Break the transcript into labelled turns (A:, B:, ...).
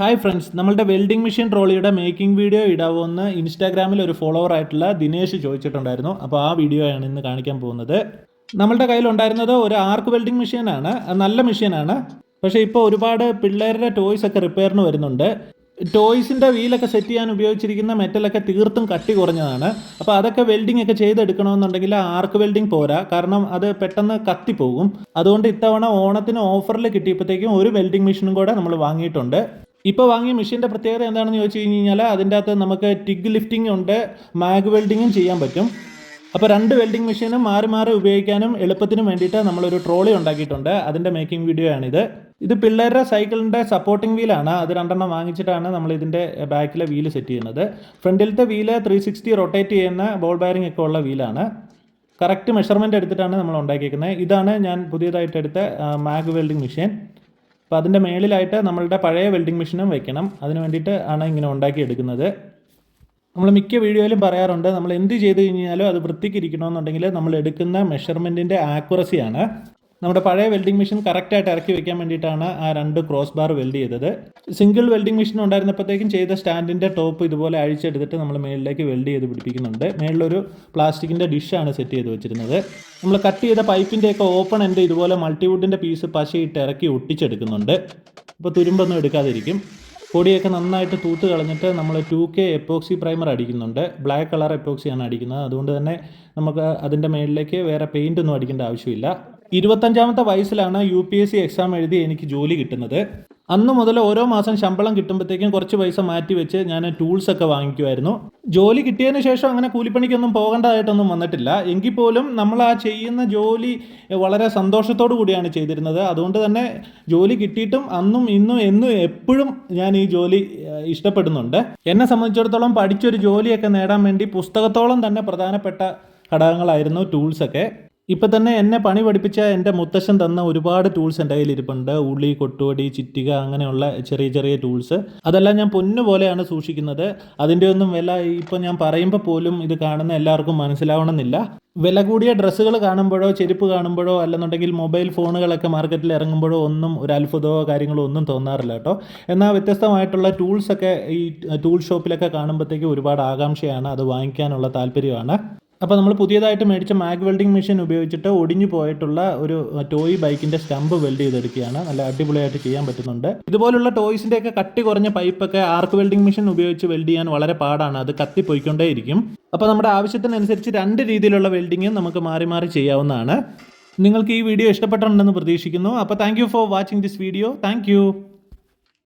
A: Hi friends നമ്മളുടെ welding machine ട്രോളിയുടെ making video ഇടാവോ എന്ന് ഇൻസ്റ്റാഗ്രാമിൽ ഒരു ഫോളോവർ ആയിട്ടുള്ള ദിനേശ് ചോദിച്ചിട്ടുണ്ടായിരുന്നു. അപ്പോൾ ആ വീഡിയോയാണ് ഇന്ന് കാണിക്കാൻ പോകുന്നത്. നമ്മളുടെ കയ്യിലുണ്ടായിരുന്നത് ഒരു ആർക്ക് വെൽഡിംഗ് മെഷീനാണ് നല്ല മെഷീനാണ് പക്ഷേ ഇപ്പോൾ ഒരുപാട് പിള്ളേരുടെ ടോയ്സ് ഒക്കെ റിപ്പയറിന് വരുന്നുണ്ട്. ടോയ്സിന്റെ വീലൊക്കെ സെറ്റ് ചെയ്യാൻ ഉപയോഗിച്ചിരിക്കുന്ന മെറ്റലൊക്കെ തീർത്തും കട്ടി കുറഞ്ഞതാണ്. അപ്പോൾ അതൊക്കെ വെൽഡിംഗ് ഒക്കെ ചെയ്തെടുക്കണമെന്നുണ്ടെങ്കിൽ ആർക്ക് വെൽഡിംഗ് പോരാ. കാരണം അത് പെട്ടെന്ന് കത്തിപ്പോകും. അതുകൊണ്ട് ഇത്തവണ ഓണത്തിന് ഓഫറിൽ കിട്ടിയപ്പോഴത്തേക്കും ഒരു വെൽഡിംഗ് മെഷീനും കൂടെ നമ്മൾ വാങ്ങിയിട്ടുണ്ട്. ഇപ്പോൾ വാങ്ങിയ മെഷീന്റെ പ്രത്യേകത എന്താണെന്ന് ചോദിച്ചു കഴിഞ്ഞ് കഴിഞ്ഞാൽ അതിന്റെ അകത്ത് നമുക്ക് ടിഗ് ലിഫ്റ്റിംഗ് ഉണ്ട് മാഗ് വെൽഡിങ്ങും ചെയ്യാൻ പറ്റും. അപ്പോൾ രണ്ട് വെൽഡിംഗ് മെഷീനും മാറി മാറി ഉപയോഗിക്കാനും എളുപ്പത്തിനും വേണ്ടിയിട്ട് നമ്മളൊരു ട്രോളി ഉണ്ടാക്കിയിട്ടുണ്ട്. അതിന്റെ മേക്കിംഗ് വീഡിയോ ആണിത്. ഇത് പിള്ളേരുടെ സൈക്കിളിന്റെ സപ്പോർട്ടിംഗ് വീലാണ്. അത് രണ്ടെണ്ണം വാങ്ങിച്ചിട്ടാണ് നമ്മൾ ഇതിന്റെ ബാക്കിലെ വീൽ സെറ്റ് ചെയ്യുന്നത്. ഫ്രണ്ടിലത്തെ വീൽ ത്രീ സിക്സ്റ്റി റൊട്ടേറ്റ് ചെയ്യുന്ന ബോൾ ബയറിംഗ് ഒക്കെ ഉള്ള വീലാണ്. കറക്റ്റ് മെഷർമെന്റ് എടുത്തിട്ടാണ് നമ്മൾ ഉണ്ടാക്കിയിരിക്കുന്നത് ഇതാണ് ഞാൻ പുതിയതായിട്ട് എടുത്ത മാഗ് വെൽഡിംഗ് മെഷീൻ. അപ്പോൾ അതിന്റെ മേളിലായിട്ട് നമ്മളുടെ പഴയ വെൽഡിംഗ് മെഷീനും വെക്കണം. അതിന് വേണ്ടിയിട്ട് ആണ് ഇങ്ങനെ ഉണ്ടാക്കിയെടുക്കുന്നത്. നമ്മൾ മിക്ക വീഡിയോയിലും പറയാറുണ്ട് നമ്മൾ എന്ത് ചെയ്ത് കഴിഞ്ഞാലും അത് വൃത്തിക്ക് ഇരിക്കണമെന്നുണ്ടെങ്കിൽ നമ്മൾ എടുക്കുന്ന മെഷർമെന്റിന്റെ ആക്യുറസിയാണ് നമ്മുടെ പഴയ വെൽഡിംഗ് മെഷീൻ കറക്റ്റായിട്ട് ഇറക്കി വെക്കാൻ വേണ്ടിയിട്ടാണ് ആ രണ്ട് ക്രോസ് ബാർ വെൽഡ് ചെയ്തത്. സിംഗിൾ വെൽഡിംഗ് മെഷീൻ ഉണ്ടായിരുന്നപ്പോഴത്തേക്കും ചെയ്ത സ്റ്റാൻഡിന്റെ ടോപ്പ് ഇതുപോലെ അഴിച്ചെടുത്തിട്ട് നമ്മൾ മേളിലേക്ക് വെൽഡ് ചെയ്ത് പിടിപ്പിക്കുന്നുണ്ട്. മേളിലൊരു പ്ലാസ്റ്റിക്കിന്റെ ഡിഷാണ് സെറ്റ് ചെയ്ത് വെച്ചിരുന്നത്. നമ്മൾ കട്ട് ചെയ്ത പൈപ്പിന്റെയൊക്കെ ഓപ്പൺ എന്റെ ഇതുപോലെ മൾട്ടിവുഡിന്റെ പീസ് പശയിട്ട് ഇറക്കി ഒട്ടിച്ചെടുക്കുന്നുണ്ട്. അപ്പോൾ തുരുമ്പൊന്നും എടുക്കാതിരിക്കും. പൊടിയൊക്കെ നന്നായിട്ട് തൂത്ത് കളഞ്ഞിട്ട് നമ്മൾ ടു കെ എപ്പോക്സി പ്രൈമർ അടിക്കുന്നുണ്ട്. ബ്ലാക്ക് കളർ എപ്പോക്സിയാണ് അടിക്കുന്നത്. അതുകൊണ്ട് തന്നെ നമുക്ക് അതിന്റെ മേളിലേക്ക് വേറെ പെയിന്റ് ഒന്നും അടിക്കേണ്ട ആവശ്യമില്ല. ഇരുപത്തഞ്ചാമത്തെ വയസ്സിലാണ് U P S C exam എഴുതി എനിക്ക് ജോലി കിട്ടുന്നത്. അന്ന് മുതൽ ഓരോ മാസം ശമ്പളം കിട്ടുമ്പോഴത്തേക്കും കുറച്ച് പൈസ മാറ്റി വെച്ച് ഞാൻ ടൂൾസ് ഒക്കെ വാങ്ങിക്കുമായിരുന്നു. ജോലി കിട്ടിയതിന് ശേഷം അങ്ങനെ കൂലിപ്പണിക്കൊന്നും പോകേണ്ടതായിട്ടൊന്നും വന്നിട്ടില്ല. എങ്കിൽ പോലും നമ്മൾ ആ ചെയ്യുന്ന ജോലി വളരെ സന്തോഷത്തോടു കൂടിയാണ് ചെയ്തിരുന്നത്. അതുകൊണ്ട് തന്നെ ജോലി കിട്ടിയിട്ടും അന്നും ഇന്നും എന്നും എപ്പോഴും ഞാൻ ഈ ജോലി ഇഷ്ടപ്പെടുന്നുണ്ട്. എന്നെ സംബന്ധിച്ചിടത്തോളം പഠിച്ചൊരു ജോലിയൊക്കെ നേടാൻ വേണ്ടി പുസ്തകത്തോളം തന്നെ പ്രധാനപ്പെട്ട ഘടകങ്ങളായിരുന്നു ടൂൾസൊക്കെ ഇപ്പം തന്നെ എന്നെ പണി പഠിപ്പിച്ച എന്റെ മുത്തശ്ശൻ തന്ന ഒരുപാട് ടൂൾസ് എന്റെ കയ്യിൽ ഇരിപ്പുണ്ട് ഉള്ളി കൊട്ടുവടി ചിറ്റിക അങ്ങനെയുള്ള ചെറിയ ചെറിയ ടൂൾസ് അതെല്ലാം ഞാൻ പൊന്നു പോലെയാണ് സൂക്ഷിക്കുന്നത്. അതിന്റെ ഒന്നും വില ഇപ്പം ഞാൻ പറയുമ്പോൾ പോലും ഇത് കാണുന്ന എല്ലാവർക്കും മനസ്സിലാവണമെന്നില്ല. വില കൂടിയ ഡ്രസ്സുകൾ കാണുമ്പോഴോ ചെരുപ്പ് കാണുമ്പോഴോ അല്ലെന്നുണ്ടെങ്കിൽ മൊബൈൽ ഫോണുകളൊക്കെ മാർക്കറ്റിൽ ഇറങ്ങുമ്പോഴോ ഒന്നും ഒരു അത്ഭുതമോ കാര്യങ്ങളോ ഒന്നും തോന്നാറില്ല കേട്ടോ. എന്നാൽ വ്യത്യസ്തമായിട്ടുള്ള ടൂൾസൊക്കെ ഈ ടൂൾ ഷോപ്പിലൊക്കെ കാണുമ്പോഴത്തേക്ക് ഒരുപാട് ആകാംക്ഷയാണ്. അത് വാങ്ങിക്കാനുള്ള താല്പര്യമാണ്. അപ്പോൾ നമ്മൾ പുതിയതായിട്ട് മേടിച്ച മാഗ് വെൽഡിംഗ് മെഷീൻ ഉപയോഗിച്ചിട്ട് ഒടിഞ്ഞു പോയിട്ടുള്ള ഒരു ടോയ് ബൈക്കിന്റെ സ്റ്റമ്പ് വെൽഡ് ചെയ്തെടുക്കുകയാണ്. നല്ല അടിപൊളിയായിട്ട് ചെയ്യാൻ പറ്റുന്നുണ്ട്. ഇതുപോലുള്ള ടോയ്സിന്റെ ഒക്കെ കട്ടി കുറഞ്ഞ പൈപ്പൊക്കെ ആർക്ക് വെൽഡിംഗ് മെഷീൻ ഉപയോഗിച്ച് വെൽഡ് ചെയ്യാൻ വളരെ പാടാണ്. അത് കത്തിപ്പോയിക്കൊണ്ടേയിരിക്കും. അപ്പോൾ നമ്മുടെ ആവശ്യത്തിനനുസരിച്ച് രണ്ട് രീതിയിലുള്ള വെൽഡിങ്ങും നമുക്ക് മാറി മാറി ചെയ്യാവുന്നതാണ്. നിങ്ങൾക്ക് ഈ വീഡിയോ ഇഷ്ടപ്പെട്ടിട്ടുണ്ടെന്ന് പ്രതീക്ഷിക്കുന്നു. അപ്പോൾ thank for watching this video thank